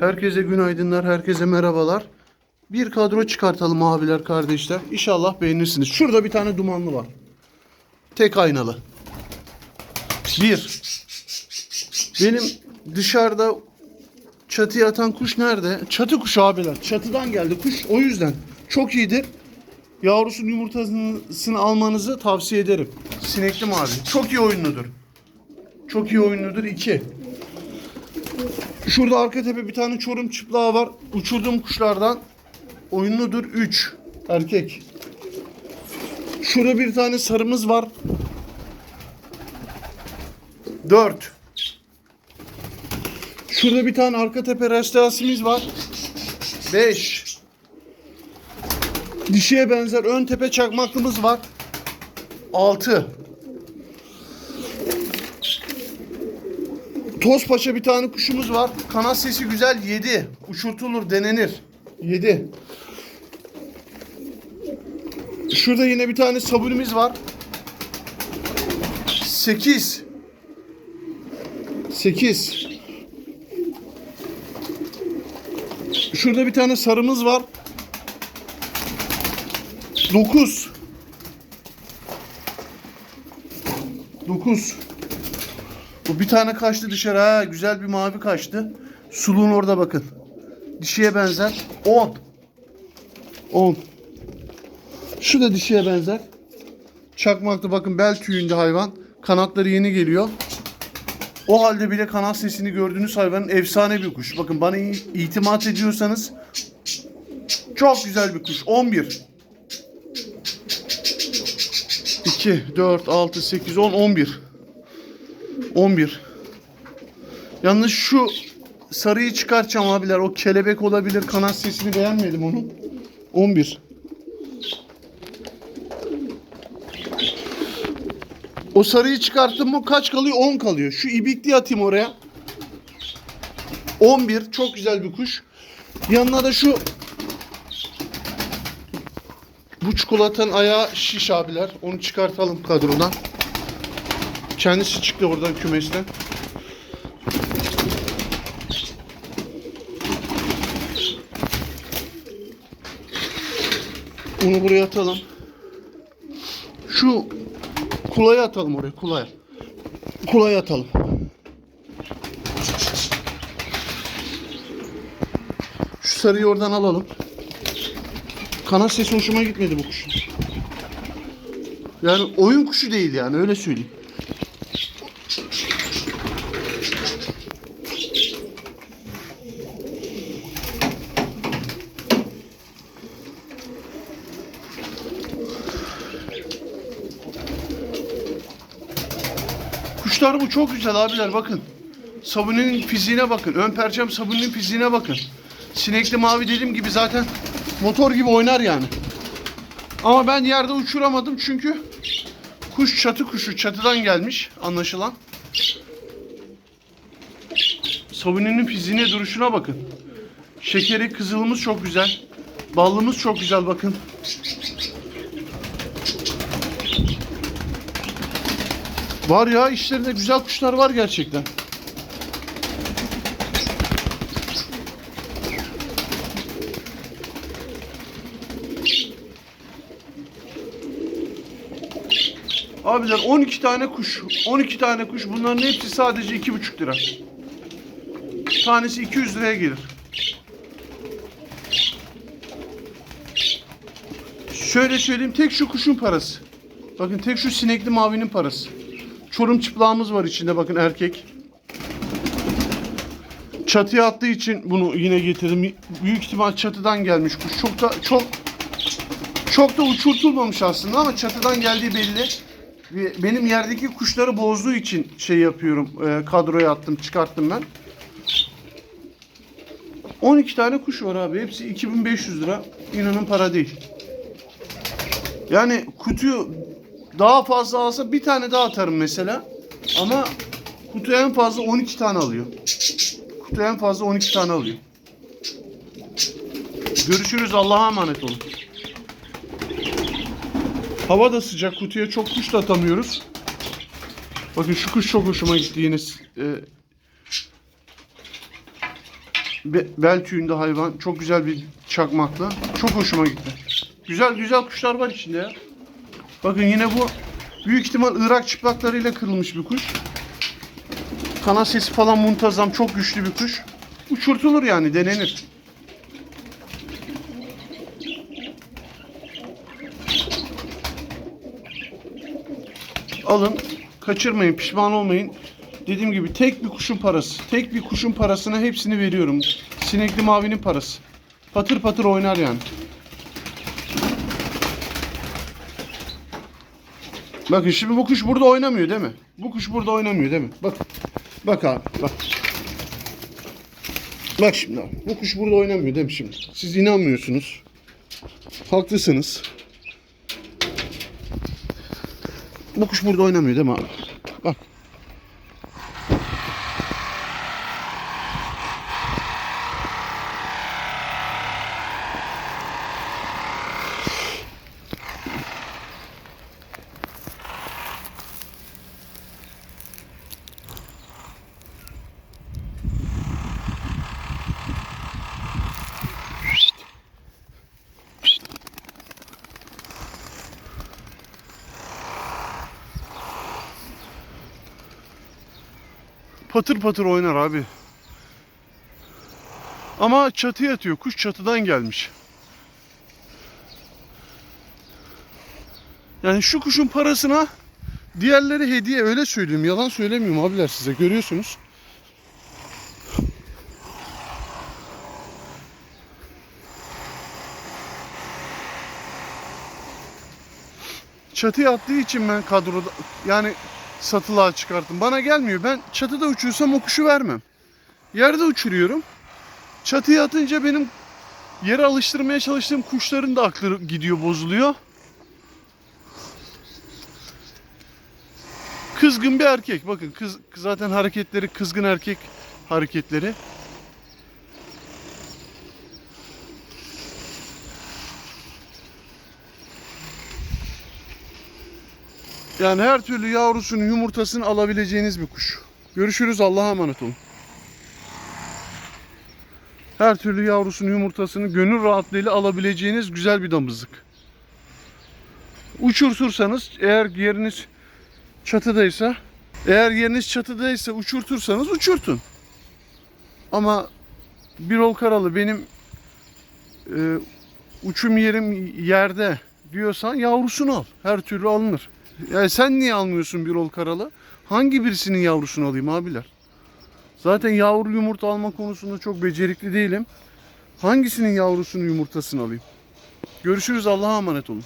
Herkese günaydınlar, herkese merhabalar. Bir kadro çıkartalım abiler, kardeşler. İnşallah beğenirsiniz. Şurada bir tane dumanlı var. Tek aynalı. Bir. Benim dışarıda çatıya atan kuş nerede? Çatı kuşu abiler. Çatıdan geldi kuş. O yüzden çok iyidir. Yavrusunun yumurtasını almanızı tavsiye ederim. Sinekli mavi. Çok iyi oyunludur. Çok iyi oyunludur. İki. Şurada arka tepe bir tane çorum çıplağı var. Uçurduğum kuşlardan oyunludur 3 erkek. Şurada bir tane sarımız var. 4. Şurada bir tane arka tepe restasimiz var. 5. Dişiye benzer ön tepe çakmaklımız var. 6. Tozpaşa bir tane kuşumuz var. Kanat sesi güzel 7. Uçurtulur denenir. 7. Şurada yine bir tane sabunimiz var. 8. 8. Şurada bir tane sarımız var. 9. 9. Bu bir tane kaçtı dışarı ha. Güzel bir mavi kaçtı. Suluğun orada bakın. Dişiye benzer. 10. 10. Şu da dişiye benzer. Çakmaklı bakın bel tüyünde hayvan. Kanatları yeni geliyor. O halde bile kanat sesini gördüğünüz hayvanın efsane bir kuş. Bakın bana itimat ediyorsanız çok güzel bir kuş. 11. 2, 4, 6, 8, 10, 11. 11. Yalnız şu sarıyı çıkartacağım abiler. O kelebek olabilir. Kanat sesini beğenmedim onun. 11. O sarıyı çıkarttım mı kaç kalıyor? 10 kalıyor. Şu ibikli atayım oraya. 11. Çok güzel bir kuş. Yanına da şu bu çikolatanın ayağı şiş abiler. Onu çıkartalım kadrodan. Kendisi çıktı oradan kümesten. Onu buraya atalım. Şu kulaya atalım oraya kulaya. Kulaya atalım. Şu sarıyı oradan alalım. Kanat sesi hoşuma gitmedi bu kuşun. Yani oyun kuşu değil yani öyle söyleyeyim. Kuşlar bu çok güzel abiler bakın. Sabuninin fiziğine bakın. Ön perçem sabuninin fiziğine bakın. Sinekli mavi dediğim gibi zaten motor gibi oynar yani. Ama ben yerde uçuramadım çünkü kuş çatı kuşu çatıdan gelmiş anlaşılan. Sabuninin fiziğine duruşuna bakın. Şekeri kızılımız çok güzel. Ballımız çok güzel bakın. Var ya işlerinde güzel kuşlar var gerçekten. Abiler 12 tane kuş. 12 tane kuş. Bunların hepsi sadece 2,5 lira. Tanesi 200 liraya gelir. Şöyle söyleyeyim tek şu kuşun parası. Bakın tek şu sinekli mavinin parası. Çorum çıplağımız var içinde bakın erkek. Çatıya attığı için bunu yine getirdim. Büyük ihtimal çatıdan gelmiş kuş. Çok da çok çok da uçurtulmamış aslında ama çatıdan geldiği belli. Benim yerdeki kuşları bozduğu için şey yapıyorum. e, kadroya attım, çıkarttım ben. 12 tane kuş var abi. Hepsi 2500 lira. İnanın para değil. Yani kutuyu daha fazla alsa bir tane daha atarım mesela. Ama kutu en fazla 12 tane alıyor. Kutu en fazla 12 tane alıyor. Görüşürüz. Allah'a emanet olun. Hava da sıcak. Kutuya çok kuş da atamıyoruz. Bakın şu kuş çok hoşuma gitti yine. E, Be- bel tüyünde hayvan. Çok güzel bir çakmakla. Çok hoşuma gitti. Güzel güzel kuşlar var içinde ya. Bakın yine bu büyük ihtimal Irak çıplaklarıyla kırılmış bir kuş. Kanat sesi falan muntazam. Çok güçlü bir kuş. Uçurtulur yani denenir. Alın, kaçırmayın, pişman olmayın. Dediğim gibi tek bir kuşun parası. Tek bir kuşun parasına hepsini veriyorum. Sinekli mavinin parası. Patır patır oynar yani. Bakın şimdi bu kuş burada oynamıyor değil mi? Bu kuş burada oynamıyor değil mi? Bak. Bak abi bak. Bak şimdi abi. Bu kuş burada oynamıyor değil mi şimdi? Siz inanmıyorsunuz. Haklısınız. Bu kuş burada oynamıyor değil mi abi? Bak. Patır patır oynar abi. Ama çatıya yatıyor. Kuş çatıdan gelmiş. Yani şu kuşun parasına diğerleri hediye öyle söyleyeyim. Yalan söylemiyorum abiler size. Görüyorsunuz. Çatıya attığı için ben kadroda yani satılığa çıkarttım. Bana gelmiyor. Ben çatıda uçuyorsam o kuşu vermem. Yerde uçuruyorum. Çatıya atınca benim yere alıştırmaya çalıştığım kuşların da aklı gidiyor, bozuluyor. Kızgın bir erkek. Bakın kız zaten hareketleri kızgın erkek hareketleri. Yani her türlü yavrusunun yumurtasını alabileceğiniz bir kuş. Görüşürüz Allah'a emanet olun. Her türlü yavrusunun yumurtasını gönül rahatlığıyla alabileceğiniz güzel bir damızlık. Uçurtursanız eğer yeriniz çatıdaysa eğer yeriniz çatıdaysa uçurtursanız uçurtun. Ama bir ol karalı benim e, uçum yerim yerde diyorsan yavrusunu al. Her türlü alınır. Yani sen niye almıyorsun bir ol karalı? Hangi birisinin yavrusunu alayım abiler? Zaten yavru yumurta alma konusunda çok becerikli değilim. Hangisinin yavrusunun yumurtasını alayım? Görüşürüz Allah'a emanet olun.